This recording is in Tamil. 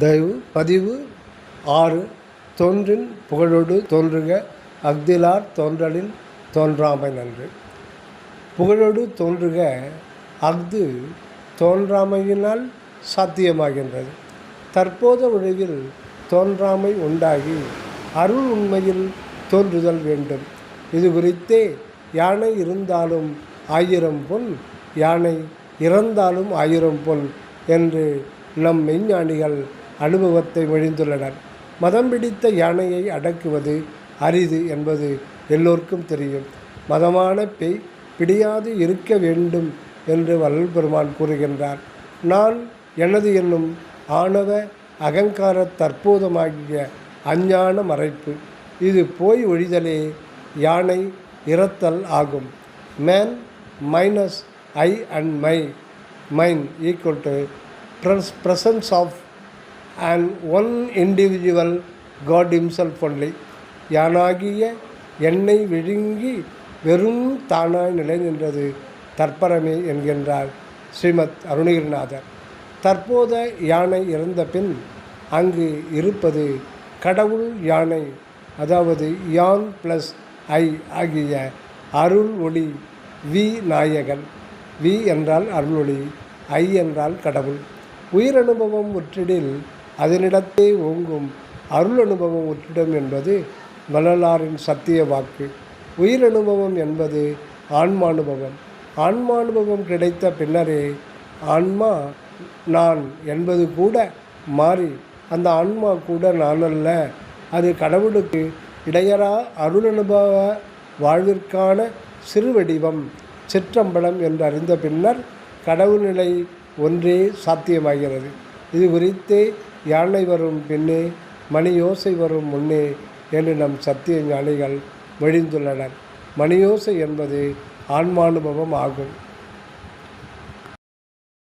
தயவு பதிவு ஆறு தோன்றின் புகழோடு தோன்றுக அஃதிலார் தோன்றலின் தோன்றாமை நன்று. புகழோடு தோன்றுக அஃது தோன்றாமையினால் சாத்தியமாகின்றது. தற்போத உலகில் தோன்றாமை உண்டாகி அருள் உண்மையில் தோன்றுதல் வேண்டும். இது குறித்தே யானை இருந்தாலும் ஆயிரம் பொன் யானை இறந்தாலும் ஆயிரம் பொன் என்று நம் மெய்ஞானிகள் அனுபவத்தை மொழிந்துள்ளனர். மதம் பிடித்த யானையை அடக்குவது அரிது என்பது எல்லோருக்கும் தெரியும். மதமான பேய் பிடியாது இருக்க வேண்டும் என்று வள்ளல் பெருமான் கூறுகின்றார். நான் எனது என்னும் ஆணவ அகங்கார தற்போதமாகிய அஞ்ஞான மறைப்பு. இது போய் ஒழிதலே யானை இறத்தல் ஆகும். Man minus I and my. Mine equal to presence of and one individual God himself only யானாகிய என்னை விழுங்கி வெறும் தானாய் நிலை நின்றது தற்பரமே என்கின்றார் ஸ்ரீமத் அருணகிரிநாதர். தற்போத யானை இறந்த பின் அங்கு இருப்பது கடவுள் யானை அதாவது யான் ப்ளஸ் ஐ ஆகிய அருள் ஒளி வி நாயகன். வி என்றால் அருள் ஒளி ஐ என்றால் கடவுள். உயிரனுபவம் முற்றிடில் அதனிடத்தே ஓங்கும் அருள் அனுபவம் உற்றிடம் என்பது வள்ளலாரின் சத்திய வாக்கு. உயிர் அனுபவம் என்பது ஆன்மானுபவம். ஆன்மானுபவம் கிடைத்த பின்னரே ஆன்மா நான் என்பது கூட மாறி அந்த ஆன்மா கூட நான் அல்ல. அது கடவுளுக்கு இடையரா அருள் அனுபவ வாழ்விற்கான சிறு வடிவம் சிற்றம்பலம் என்று அறிந்த பின்னர் கடவுள் நிலை ஒன்றே சாத்தியமாகிறது. இது குறித்தே யானை வரும் பின்னே மணியோசை வரும் முன்னே என்று நம் சத்திய ஞானிகள் மொழிந்துள்ளனர் மணியோசை என்பது ஆன்மானுபவம் ஆகும்.